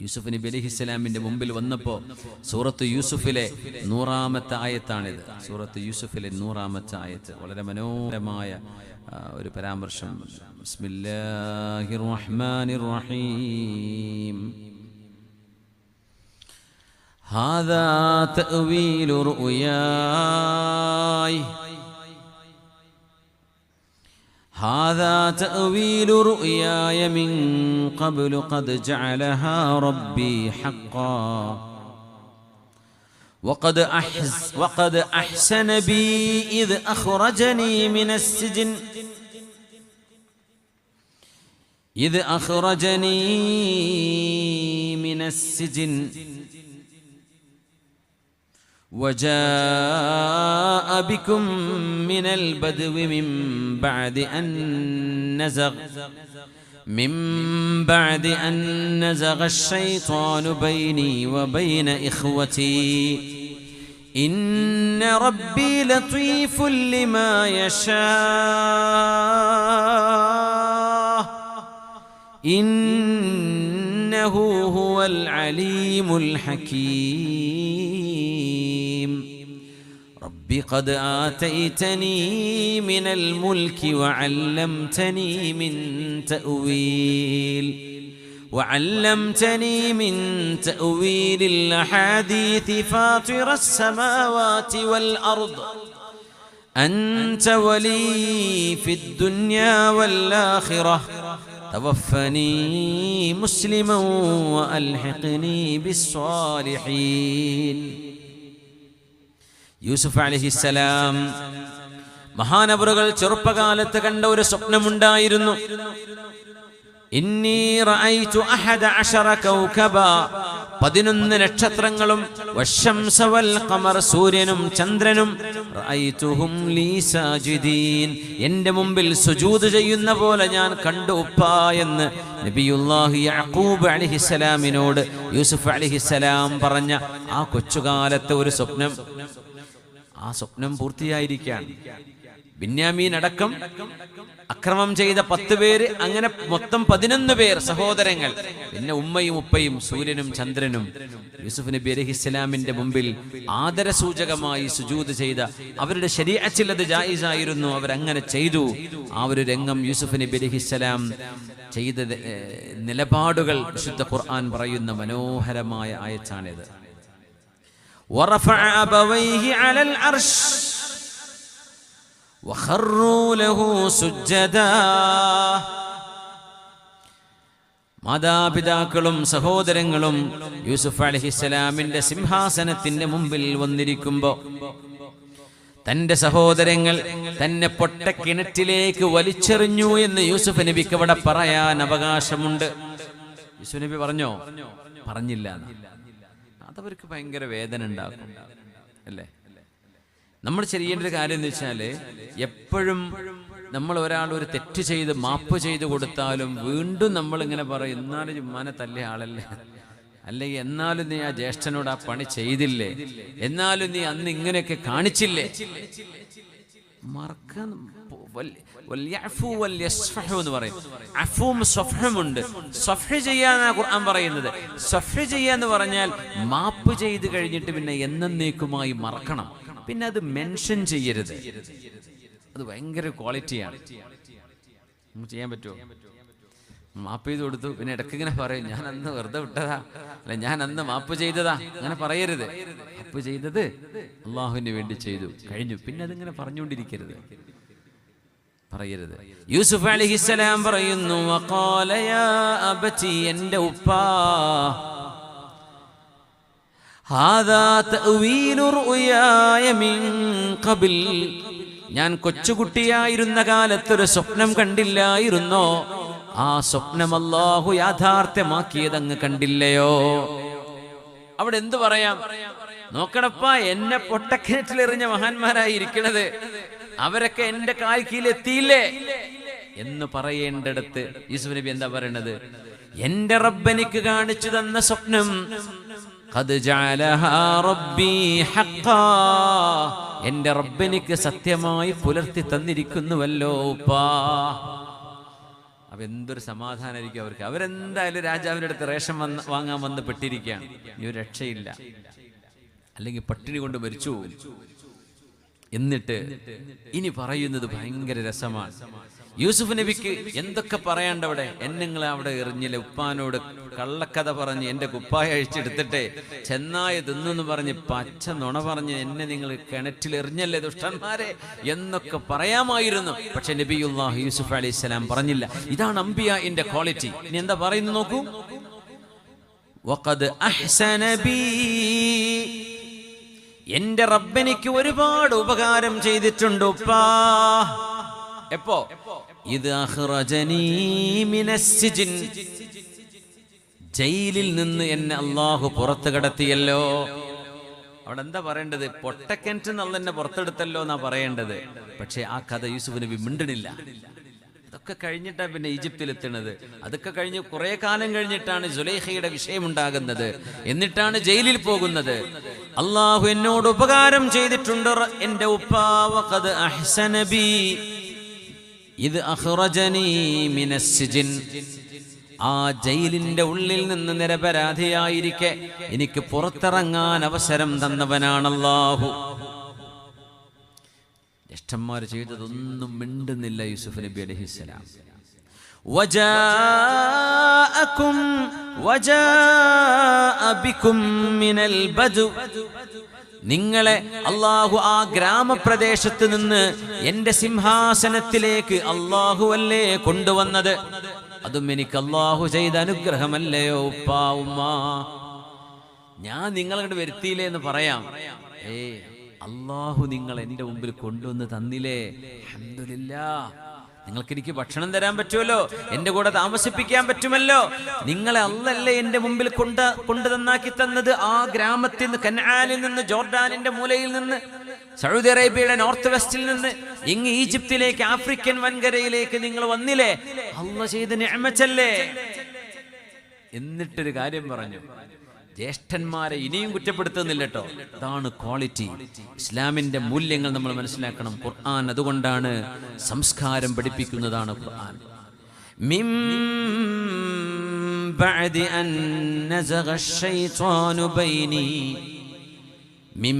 യൂസുഫ് നബി അലൈഹി ഇസ്ലാമിന്റെ മുമ്പിൽ വന്നപ്പോൾ സൂറത്ത് യൂസുഫിലെ നൂറാമത്തെ ആയത്താണിത് സൂറത്ത് യൂസുഫിലെ നൂറാമത്തെ ആയത്ത് വളരെ മനോഹരമായ ആ, ഒരു പരാമർശം ബിസ്മില്ലാഹിർ റഹ്മാനിർ റഹീം هذا تأويل رؤياي هذا تأويل رؤياي من قبل قد جعلها ربي حقا. وقد أحز وقد أحسن بي إذ أخرجني من السجن. إذ أخرجني من السجن. وجاء بكم من البدو من بعد أن نزغ من بعد أن نزغ الشيطان بيني وبين إخوتي. إن ربي لطيف لما يشاء. إنه هو العليم الحكيم. رب قد آتيتني من الملك وعلمتني من تأويل وعلمتني من تأويل الأحاديث فاطر السماوات والأرض. أنت ولي في الدنيا والآخرة. توفني مسلما وألحقني بالصالحين. യൂസുഫ് അലഹിസലാം മഹാനവറുകൾ ചെറുപ്പകാലത്ത് കണ്ട ഒരു സ്വപ്നമുണ്ടായിരുന്നു. പതിനൊന്ന് നക്ഷത്രങ്ങളും സൂര്യനും ചന്ദ്രനും. എന്റെ മുമ്പിൽ സുജൂദ് ചെയ്യുന്ന പോലെ ഞാൻ കണ്ടു ഉപ്പാ എന്ന് നബിയുല്ലാഹി യഅഖൂബ് അലൈഹിസ്സലാമിനോട് യൂസുഫ് അലൈഹിസ്സലാം പറഞ്ഞ ആ കൊച്ചുകാലത്തെ ഒരു സ്വപ്നം. ആ സ്വപ്നം പൂർത്തിയായിരിക്കാൻ ബിന്യാമീൻ അടക്കം അക്രമം ചെയ്ത പത്ത് പേര് അങ്ങനെ മൊത്തം പതിനൊന്ന് പേർ സഹോദരങ്ങൾ. പിന്നെ ഉമ്മയും ഉപ്പയും സൂര്യനും ചന്ദ്രനും. യൂസുഫ് നബി അലഹി ഇസ്ലാമിന്റെ മുമ്പിൽ ആദരസൂചകമായി സുജൂത് ചെയ്ത അവരുടെ ശരീരത്തിലത് ജായിസായിരുന്നു. അവരങ്ങനെ ചെയ്തു. ആ ഒരു രംഗം യൂസുഫ് നബി അലഹി ഇസ്ലാം ചെയ്ത നിലപാടുകൾ വിശുദ്ധ ഖുർആൻ പറയുന്ന മനോഹരമായ ആയച്ചാണിത് ورفع أبويه على العرش وخروا له سجدا മാതാപിതാക്കളും സഹോദരങ്ങളും യൂസുഫ് അലഹിസ്സലാമിന്റെ സിംഹാസനത്തിന്റെ മുമ്പിൽ വന്നിരിക്കുമ്പോ തന്റെ സഹോദരങ്ങൾ തന്നെ പൊട്ടക്കിണറ്റിലേക്ക് വലിച്ചെറിഞ്ഞു എന്ന് യൂസുഫ് നബിക്ക് അവിടെ പറയാൻ അവകാശമുണ്ട് യൂസുഫ് നബി പറഞ്ഞോ പറഞ്ഞില്ല എന്ന്. അതവർക്ക് ഭയങ്കര വേദന ഉണ്ടാകും അല്ലേ? നമ്മൾ ചെയ്യേണ്ട ഒരു കാര്യം എന്ന് വെച്ചാൽ എപ്പോഴും നമ്മൾ ഒരാൾ ഒരു തെറ്റ് ചെയ്ത് മാപ്പ് ചെയ്ത് കൊടുത്താലും വീണ്ടും നമ്മൾ ഇങ്ങനെ പറയും എന്നാലും ചുമ്മാനെ തല്ലിയ ആളല്ലേ? അല്ലെങ്കിൽ എന്നാലും നീ ആ ജ്യേഷ്ഠനോട് ആ പണി ചെയ്തില്ലേ? എന്നാലും നീ അന്ന് ഇങ്ങനെയൊക്കെ കാണിച്ചില്ലേ? മറക്കാൻ എന്ന് പറയും. അഫും സ്വഫഹുമുണ്ട് സ്വഫഹ് ചെയ്യാന്നാ ഖുർആൻ പറയുന്നത്. സഫ്ഹ് ചെയ്യുക എന്ന് പറഞ്ഞാൽ മാപ്പ് ചെയ്ത് കഴിഞ്ഞിട്ട് പിന്നെ എന്നേക്കുമായി മറക്കണം. പിന്നെ അത് മെൻഷൻ ചെയ്യരുത്. അത് ഭയങ്കര ക്വാളിറ്റിയാണ്. നമുക്ക് ചെയ്യാൻ പറ്റുമോ? മാപ്പ് ചെയ്ത് കൊടുത്തു. പിന്നെ ഇടയ്ക്ക് ഇങ്ങനെ പറയും ഞാൻ അന്ന് വെറുതെ വിട്ടതാ. അല്ല ഞാൻ അന്ന് മാപ്പ് ചെയ്തതാ. അങ്ങനെ പറയരുത്. മാപ്പ് ചെയ്തത് അള്ളാഹുവിന് വേണ്ടി ചെയ്തു. കഴിഞ്ഞു. പിന്നെ അതിങ്ങനെ പറഞ്ഞുകൊണ്ടിരിക്കരുത്. പറയരുത്. യൂസുഫ് അലിഹിസ്സലാം പറയുന്നു എന്റെ ഉപ്പാ ഞാൻ കൊച്ചുകുട്ടിയായിരുന്ന കാലത്തൊരു സ്വപ്നം കണ്ടില്ലായിരുന്നോ? ആ സ്വപ്നം അല്ലാഹു യാഥാർത്ഥ്യമാക്കിയത് അങ്ങ് കണ്ടില്ലയോ? അവിടെ എന്തു പറയാം? നോക്കണപ്പ എന്നെ പൊട്ടക്കിണറ്റിലെറിഞ്ഞ മഹാന്മാരായി ഇരിക്കണത്. അവരൊക്കെ എന്റെ കാൽ എത്തിയില്ലേ എന്ന് പറയേണ്ടടുത്ത് യൂസുഫ് നബി എന്താ പറയണത്? എന്റെ റബ്ബനിക്ക് കാണിച്ചു തന്ന സ്വപ്നം. എന്റെ റബ്ബനിക്ക് സത്യമായി പുലർത്തി തന്നിരിക്കുന്നുവല്ലോ ഉപ്പാ. അപ്പൊ എന്തൊരു സമാധാനമായിരിക്കും അവർക്ക്. അവരെന്തായാലും രാജാവിന്റെ അടുത്ത് റേഷൻ വന്ന് വാങ്ങാൻ വന്ന് പെട്ടിരിക്കുകയാണ്. ഈ ഒരു രക്ഷയില്ല. അല്ലെങ്കിൽ പട്ടിണി കൊണ്ട് മരിച്ചു എന്നിട്ട് ഇനി പറയുന്നത് ഭയങ്കര രസമാണ്. യൂസുഫ് നബിക്ക് എന്തൊക്കെ പറയണ്ട അവിടെ? എന്നെ അവിടെ എറിഞ്ഞില്ല? ഉപ്പാനോട് കള്ളക്കഥ പറഞ്ഞ് എന്റെ കുപ്പായ അഴിച്ചെടുത്തിട്ട് ചെന്നായ തിന്നെന്ന് പറഞ്ഞ് പച്ച നുണ പറഞ്ഞ് എന്നെ നിങ്ങൾ കിണറ്റിൽ എറിഞ്ഞല്ലേ ദുഷ്ടന്മാരെ എന്നൊക്കെ പറയാമായിരുന്നു. പക്ഷെ നബിയുല്ലാഹ് യൂസുഫ് അലൈഹി സ്വലാം പറഞ്ഞില്ല. ഇതാണ് അമ്പിയ എന്റെ ക്വാളിറ്റി. ഇനി എന്താ പറയുന്നു നോക്കൂ? എന്റെ റബ്ബെനിക്ക് ഒരുപാട് ഉപകാരം ചെയ്തിട്ടുണ്ട് ഉപ്പാ. എപ്പോ? ഇത്. ജയിലിൽ നിന്ന് എന്നെ അള്ളാഹു പുറത്തു കടത്തിയല്ലോ. അവിടെ എന്താ പറയേണ്ടത്? പൊട്ടക്കിണറ്റിൽ നിന്ന് എന്നെ പുറത്തെടുത്തല്ലോ എന്നാ പറയേണ്ടത്. പക്ഷെ ആ കഥ യൂസുഫ് നബി മിണ്ടണില്ല അതൊക്കെ കഴിഞ്ഞിട്ടാണ് പിന്നെ ഈജിപ്തിൽ എത്തുന്നത് അതൊക്കെ കഴിഞ്ഞ് കുറെ കാലം കഴിഞ്ഞിട്ടാണ് ജുലൈഖയുടെ വിഷയമുണ്ടാകുന്നത്. എന്നിട്ടാണ് ജയിലിൽ പോകുന്നത്. അള്ളാഹു എന്നോട് ഉപകാരം ചെയ്തിട്ടുണ്ട്. എന്റെ ഉപ്പാവ ഇത് അഖ്റജനീ മിനസ്സിജിൻ ആ ജയിലിന്റെ ഉള്ളിൽ നിന്ന് നിരപരാധിയായിരിക്കെ എനിക്ക് പുറത്തിറങ്ങാൻ അവസരം തന്നവനാണ് അല്ലാഹു ജ്യേഷ്ഠന്മാർ ചെയ്തതൊന്നും മിണ്ടുന്നില്ല യൂസുഫ് നബി അലഹിസ്സലാം وجاءكم وجاء بكم من البدو നിങ്ങളെ അള്ളാഹു ആ ഗ്രാമപ്രദേശത്ത് നിന്ന് എന്റെ സിംഹാസനത്തിലേക്ക് അള്ളാഹു അല്ലേ കൊണ്ടുവന്നത്? അതും എനിക്ക് അള്ളാഹു ചെയ്ത അനുഗ്രഹമല്ലയോ ഉപ്പാ ഉമ്മ. ഞാൻ നിങ്ങളങ്ങോട്ട് വരുത്തിയില്ലേ എന്ന് പറയാം. ഏ അള്ളാഹു നിങ്ങൾ എന്റെ മുമ്പിൽ കൊണ്ടുവന്ന് തന്നില്ലേ? അൽഹംദുലില്ലാ നിങ്ങൾക്ക് എനിക്ക് ഭക്ഷണം തരാൻ പറ്റുമല്ലോ? എന്റെ കൂടെ താമസിപ്പിക്കാൻ പറ്റുമല്ലോ? നിങ്ങളെ അല്ലല്ലേ എന്റെ മുമ്പിൽ കൊണ്ട് കൊണ്ടു തന്നാക്കി തന്നത്? ആ ഗ്രാമത്തിൽ നിന്ന് കനാലിൽ നിന്ന് ജോർഡാനിന്റെ മൂലയിൽ നിന്ന് സൗദി അറേബ്യയുടെ നോർത്ത് വെസ്റ്റിൽ നിന്ന് ഇങ്ങ് ഈജിപ്തിലേക്ക് ആഫ്രിക്കൻ വൻകരയിലേക്ക് നിങ്ങൾ വന്നില്ലേ? അല്ല ചെയ്ത് ഞാമച്ചല്ലേ എന്നിട്ടൊരു കാര്യം പറഞ്ഞു. ജ്യേഷ്ഠന്മാരെ ഇനിയും കുറ്റപ്പെടുത്തുന്നില്ല കേട്ടോ അതാണ് ക്വാളിറ്റി ഇസ്ലാമിന്റെ മൂല്യങ്ങൾ നമ്മൾ മനസ്സിലാക്കണം ഖുർആൻ അതുകൊണ്ടാണ് സംസ്കാരം പഠിപ്പിക്കുന്നതാണ് ഖുർആൻ മിം ബഅദി അൻ നസഗ الشيطان ബൈനി من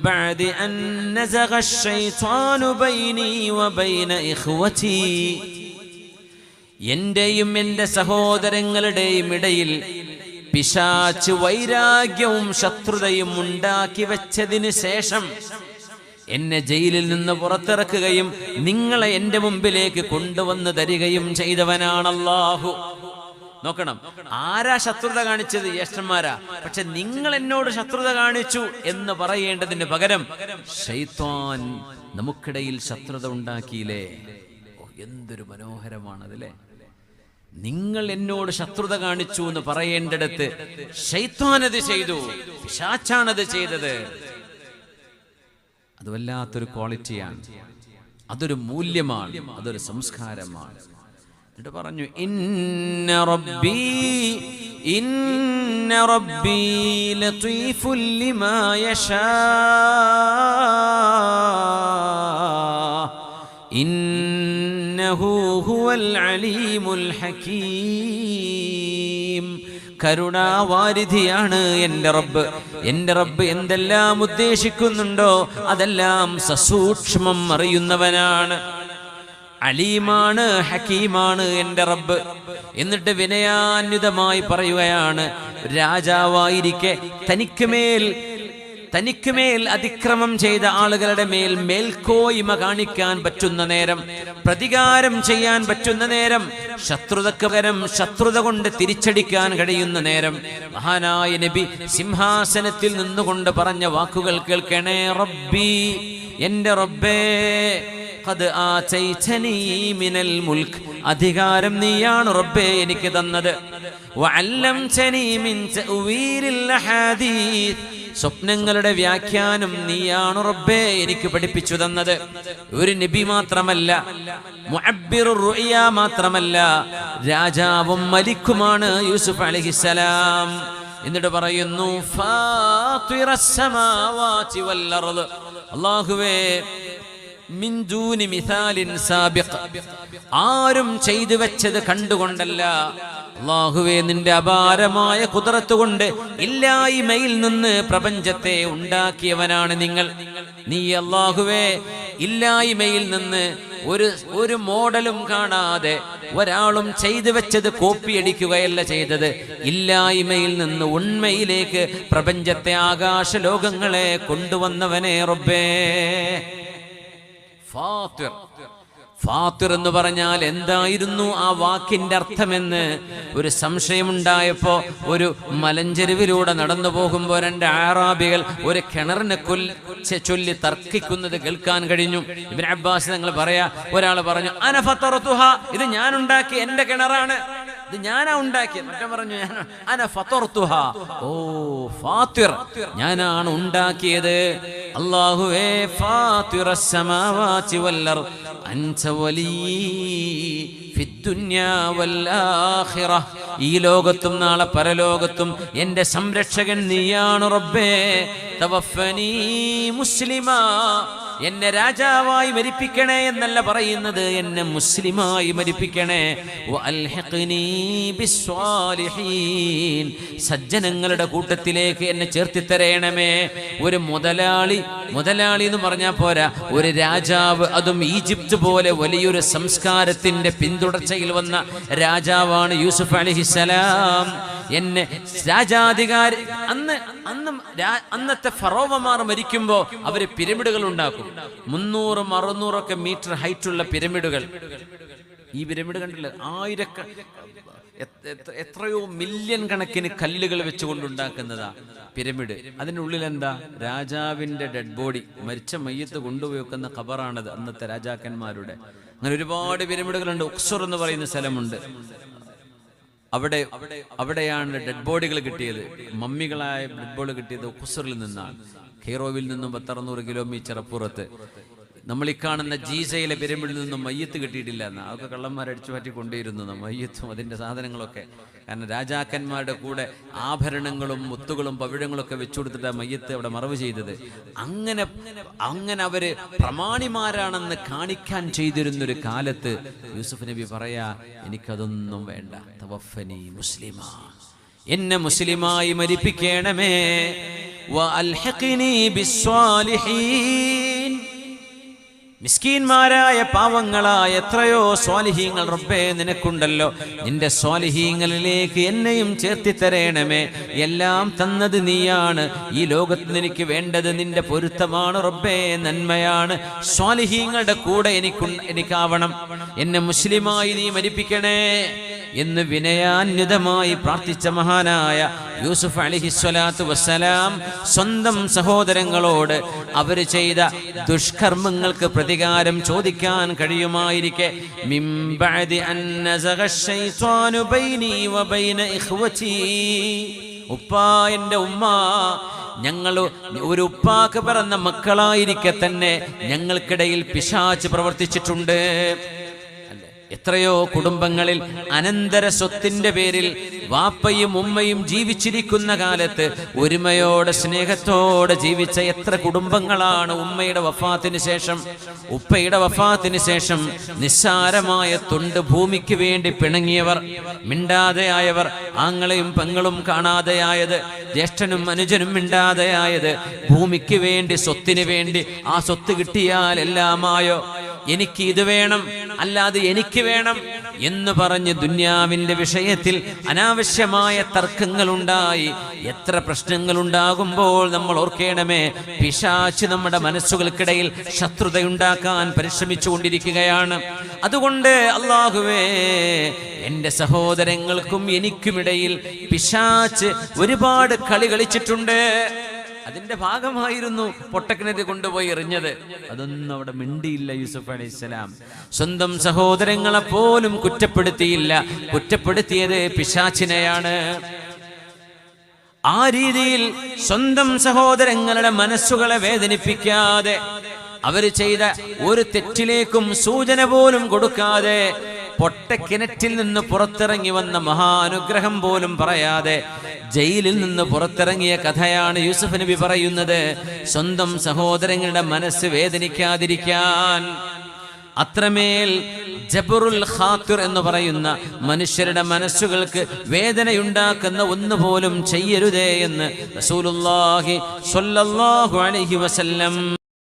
بعد أن نزغ الشيطان بيني وبين إخوتي എന്റെയും എൻ്റെ സഹോദരങ്ങളുടെയും ഇടയിൽ പിശാച്ച് വൈരാഗ്യവും ശത്രുതയും ഉണ്ടാക്കി വെച്ചതിന് ശേഷം എന്നെ ജയിലിൽ നിന്ന് പുറത്തിറക്കുകയും നിങ്ങളെ എന്റെ മുമ്പിലേക്ക് കൊണ്ടുവന്ന് തരികയും ചെയ്തവനാണ് നോക്കണം. ആരാ ശത്രുത കാണിച്ചത് ജ്യേഷ്ഠന്മാരാ? പക്ഷെ നിങ്ങൾ എന്നോട് ശത്രുത കാണിച്ചു എന്ന് പറയേണ്ടതിന് പകരം ഷൈത്വാൻ നമുക്കിടയിൽ ശത്രുത ഉണ്ടാക്കിയില്ലേ? എന്തൊരു മനോഹരമാണതല്ലേ? നിങ്ങൾ എന്നോട് ശത്രുത കാണിച്ചു എന്ന് പറയേണ്ടടുത്ത് ഷൈത്വാനത് ചെയ്തു. ഷാച്ചാണത് ചെയ്തത്. അത് വല്ലാത്തൊരു ക്വാളിറ്റിയാണ്. അതൊരു മൂല്യമാണ്. അതൊരു സംസ്കാരമാണ്. എന്നിട്ട് പറഞ്ഞു ഇന്ന ഇന്ന യശാ. കരുണാവാരിധിയാണ് എന്റെ റബ്ബ്. എന്റെ റബ്ബ് എന്തെല്ലാം ഉദ്ദേശിക്കുന്നുണ്ടോ അതെല്ലാം സസൂക്ഷ്മം അറിയുന്നവനാണ്. അലീമാണ് ഹക്കീമാണ് എന്റെ റബ്ബ്. എന്നിട്ട് വിനയാന്വിതമായി പറയുകയാണ് രാജാവായിരിക്കെ തനിക്ക് മേൽ തനിക്ക് മേൽ അതിക്രമം ചെയ്ത ആളുകളുടെ മേൽ മേൽക്കോയ്മ കാണിക്കാൻ പറ്റുന്ന നേരം പ്രതികാരം ചെയ്യാൻ പറ്റുന്ന നേരം ശത്രുതക്ക് പകരം ശത്രുത കൊണ്ട് തിരിച്ചടിക്കാൻ കഴിയുന്ന നേരം മഹാനായ നബി സിംഹാസനത്തിൽ നിന്നുകൊണ്ട് പറഞ്ഞ വാക്കുകൾ കേൾക്കണേ റബ്ബി എന്റെ റബ്ബേ മിനൽ മുൽക്ക്. അധികാരം നീയാണ് റബ്ബേ എനിക്ക് തന്നത്. വഅല്ലംതനീ മിൻ തഅവീലിൽ സ്വപ്നങ്ങളുടെ വ്യാഖ്യാനം നീയാണ് റബ്ബേ എനിക്ക് പഠിപ്പിച്ചു തന്നത്. ഒരു നബി മാത്രമല്ല മാത്രമല്ല രാജാവും മലിക്കുമാണ് യൂസുഫ് അലഹിസലാം എന്നിട്ട് പറയുന്നു ഫാത്തിറസ് ആരും ചെയ്തു വെച്ചത് കണ്ടുകൊണ്ടല്ല. അള്ളാഹുവേ നിന്റെ അപാരമായ കുതിരത്തുകൊണ്ട് ഇല്ലായ്മയിൽ നിന്ന് പ്രപഞ്ചത്തെ ഉണ്ടാക്കിയവനാണ് നിങ്ങൾ. നീ അല്ലാഹുവേ ഇല്ലായ്മയിൽ നിന്ന് ഒരു ഒരു മോഡലും കാണാതെ ഒരാളും ചെയ്തു വെച്ചത് കോപ്പിയടിക്കുകയല്ല ചെയ്തത്. ഇല്ലായ്മയിൽ നിന്ന് ഉണ്മയിലേക്ക് പ്രപഞ്ചത്തെ ആകാശ ലോകങ്ങളെ കൊണ്ടുവന്നവനെ റബ്ബേ. ഫാത്തിർ. എന്ന് പറഞ്ഞാൽ എന്തായിരുന്നു ആ വാക്കിന്റെ അർത്ഥമെന്ന് ഒരു സംശയമുണ്ടായപ്പോ ഒരു മലഞ്ചെരുവിലൂടെ നടന്നു പോകുമ്പോൾ രണ്ട് ആറാബികൾ ഒരു കിണറിനെ കൊല്ല ചൊല്ലി തർക്കിക്കുന്നത് കേൾക്കാൻ കഴിഞ്ഞു. ഇബിൻ അബ്ബാസ് നിങ്ങൾ പറയാ ഒരാൾ പറഞ്ഞു അനഫത്തറത്തുഹ ഇത് ഞാൻ ഉണ്ടാക്കി എന്റെ കിണറാണ്. ഇത് ഞാനാ ഉണ്ടാക്കിയത് മറ്റേ പറഞ്ഞു ഞാൻ അന ഫത്തറത്തുഹ ഓ ഫാത്തിർ. ഞാനാണ് ഉണ്ടാക്കിയത്. അല്ലാഹുവേ ഫാത്തിർ വല്ലർ അൻത വലി ഫിദ്ദുന്യാ വല്ലാഖിറ ഈ ലോകത്തും നാളെ പരലോകത്തും എന്റെ സംരക്ഷകൻ നീയാണ് റബ്ബേ. തവഫനീ മുസ്ലിമാ. എന്നെ രാജാവായി മരിപ്പിക്കണേ എന്നല്ല പറയുന്നത്. എന്നെ മുസ്ലിമായി മരിപ്പിക്കണേ. സജ്ജനങ്ങളുടെ കൂട്ടത്തിലേക്ക് എന്നെ ചേർത്തിത്തരയണമേ. ഒരു മുതലാളി മുതലാളി എന്ന് പറഞ്ഞാൽ പോരാ. ഒരു രാജാവ് അതും ഈജിപ്ത് പോലെ വലിയൊരു സംസ്കാരത്തിന്റെ പിന്തുടർച്ചയിൽ വന്ന രാജാവാണ് യൂസുഫ് അലിഹിസലാം എന്നെ രാജാധികാരി അന്ന് അന്ന് അന്നത്തെ ഫറോവമാർ മരിക്കുമ്പോൾ അവർ പിരമിഡുകൾ ഉണ്ടാക്കും. മുന്നൂറും അറുന്നൂറൊക്കെ മീറ്റർ ഹൈറ്റുള്ള പിരമിഡുകൾ. ഈ പിരമിഡ് കണ്ടില്ല? ആയിരക്ക എത്രയോ മില്യൺ കണക്കിന് കല്ലുകൾ വെച്ചുകൊണ്ടുണ്ടാക്കുന്നതാ പിരമിഡ്. അതിനുള്ളിൽ എന്താ രാജാവിന്റെ ഡെഡ് ബോഡി മരിച്ച മയ്യത്ത് കൊണ്ടുപോയി വെക്കുന്ന ഖബറാണത് അന്നത്തെ രാജാക്കന്മാരുടെ. അങ്ങനെ ഒരുപാട് പിരമിഡുകളുണ്ട്. ഉക്സുർ എന്ന് പറയുന്ന സ്ഥലമുണ്ട്. അവിടെ അവിടെയാണ് ഡെഡ് ബോഡികൾ കിട്ടിയത്. മമ്മികളായ ഡെഡ് ബോഡി കിട്ടിയത് ഉക്സുറിൽ നിന്നാണ്. ഹീറോവിൽ നിന്നും പത്തറുന്നൂറ് കിലോമീറ്റർ അപ്പുറത്ത്. നമ്മൾ ഈ കാണുന്ന ജീസയിലെ പിരമിഡിൽ നിന്നും മയ്യത്ത് കിട്ടിയിട്ടില്ല എന്ന്. അതൊക്കെ കള്ളന്മാരടിച്ചു മാറ്റി കൊണ്ടിരുന്നു മയ്യത്തും അതിന്റെ സാധനങ്ങളൊക്കെ. കാരണം രാജാക്കന്മാരുടെ കൂടെ ആഭരണങ്ങളും മുത്തുകളും പവിഴങ്ങളൊക്കെ വെച്ചു കൊടുത്തിട്ട് മയ്യത്ത് അവിടെ മറവ് ചെയ്തത്. അങ്ങനെ അങ്ങനെ അവർ പ്രമാണിമാരാണെന്ന് കാണിക്കാൻ ചെയ്തിരുന്നൊരു കാലത്ത് യൂസുഫ് നബി പറയാ എനിക്കതൊന്നും വേണ്ട. തവഫനി മുസ്ലിമാ. എന്നെ മുസ്ലിമായി മരിപ്പിക്കണമേ. വഅൽഹിഖ്നി ബിസ്വാലിഹീൻ. മിസ്കീന്മാരായ പാവങ്ങളായ എത്രയോ സ്വാലിഹീങ്ങൾ റബ്ബേ നിനക്കുണ്ടല്ലോ. നിന്റെ സ്വാലിഹീങ്ങളിലേക്ക് എന്നെയും ചേർത്തി തരേണമേ എല്ലാം തന്നത് നീയാണ്. ഈ ലോകത്ത് എനിക്ക് വേണ്ടത് നിന്റെ പൊരുത്തമാണ് റബ്ബേ നന്മയാണ്. സ്വാലിഹീങ്ങളുടെ കൂടെ എനിക്ക് എനിക്കാവണം. എന്നെ മുസ്ലിമായി നീ മരിപ്പിക്കണേ. എന്ന് വിനയാന്വിതമായി പ്രാർത്ഥിച്ച മഹാനായ യൂസുഫ് അലിഹിസ്വലാത്തു വസ്സലാം സ്വന്തം സഹോദരങ്ങളോട് അവർ ചെയ്ത ദുഷ്കർമ്മങ്ങൾക്ക് പ്രതികാരം ചോദിക്കാൻ കഴിയുമായിരിക്കെ. ഉപ്പ എന്റെ ഉമ്മ ഞങ്ങൾ ഒരു ഉപ്പാക്ക് പിറന്ന മക്കളായിരിക്കെ തന്നെ ഞങ്ങൾക്കിടയിൽ പിശാച്ച് പ്രവർത്തിച്ചിട്ടുണ്ട്. എത്രയോ കുടുംബങ്ങളിൽ അനന്തര സ്വത്തിന്റെ പേരിൽ വാപ്പയും ഉമ്മയും ജീവിച്ചിരിക്കുന്ന കാലത്ത് ഒരുമയോടെ സ്നേഹത്തോടെ ജീവിച്ച എത്ര കുടുംബങ്ങളാണ് ഉമ്മയുടെ വഫാത്തിന് ശേഷം ഉപ്പയുടെ വഫാത്തിന് ശേഷം നിസ്സാരമായ തൊണ്ട് ഭൂമിക്ക് വേണ്ടി പിണങ്ങിയവർ മിണ്ടാതെയായവർ ആങ്ങളെയും പെങ്ങളും കാണാതെയായത് ജ്യേഷ്ഠനും അനുജനും മിണ്ടാതെയായത് ഭൂമിക്ക് വേണ്ടി സ്വത്തിന് വേണ്ടി ആ സ്വത്ത് കിട്ടിയാൽ എല്ലാമായോ? എനിക്ക് ഇത് വേണം അല്ലാതെ എനിക്ക് വേണം എന്ന് പറഞ്ഞ് ദുന്യാവിന്റെ വിഷയത്തിൽ അനാവശ്യമായ തർക്കങ്ങൾ ഉണ്ടായി എത്ര പ്രശ്നങ്ങൾ ഉണ്ടാകുമ്പോൾ നമ്മൾ ഓർക്കേണമേ പിശാച്ച് നമ്മുടെ മനസ്സുകൾക്കിടയിൽ ശത്രുതയുണ്ടാക്കാൻ പരിശ്രമിച്ചു കൊണ്ടിരിക്കുകയാണ് അതുകൊണ്ട് അള്ളാഹുവേ എന്റെ സഹോദരങ്ങൾക്കും എനിക്കുമിടയിൽ പിശാച്ച് ഒരുപാട് കളി കളിച്ചിട്ടുണ്ട്. അതിന്റെ ഭാഗമായിരുന്നു പൊട്ടക്കിണറ്റ് കൊണ്ടുപോയി എറിഞ്ഞത്. അതൊന്നും അവിടെ മിണ്ടിയില്ല യൂസുഫ് അലൈഹിസ്സലാം സ്വന്തം സഹോദരങ്ങളെ പോലും കുറ്റപ്പെടുത്തിയില്ല. കുറ്റപ്പെടുത്തിയത് പിശാച്ചിനെയാണ് ആ രീതിയിൽ സ്വന്തം സഹോദരങ്ങളുടെ മനസ്സുകളെ വേദനിപ്പിക്കാതെ അവർ ചെയ്ത ഒരു തെറ്റിലേക്കും സൂചന പോലും കൊടുക്കാതെ പൊട്ടക്കിണറ്റിൽ നിന്ന് പുറത്തിറങ്ങി വന്ന മഹാനുഗ്രഹം പോലും പറയാതെ ജയിലിൽ നിന്ന് പുറത്തിറങ്ങിയ കഥയാണ് യൂസഫ് നബി പറയുന്നത്. സ്വന്തം സഹോദരങ്ങളുടെ മനസ്സ് വേദനിക്കാതിരിക്കാൻ. അത്രമേൽ ജബറുൽ ഖാത്തുർ എന്ന് പറയുന്ന മനുഷ്യരുടെ മനസ്സുകൾക്ക് വേദനയുണ്ടാക്കുന്ന ഒന്നുപോലും ചെയ്യരുതേ എന്ന് റസൂലുള്ളാഹി സ്വല്ലല്ലാഹു അലൈഹി വസല്ലം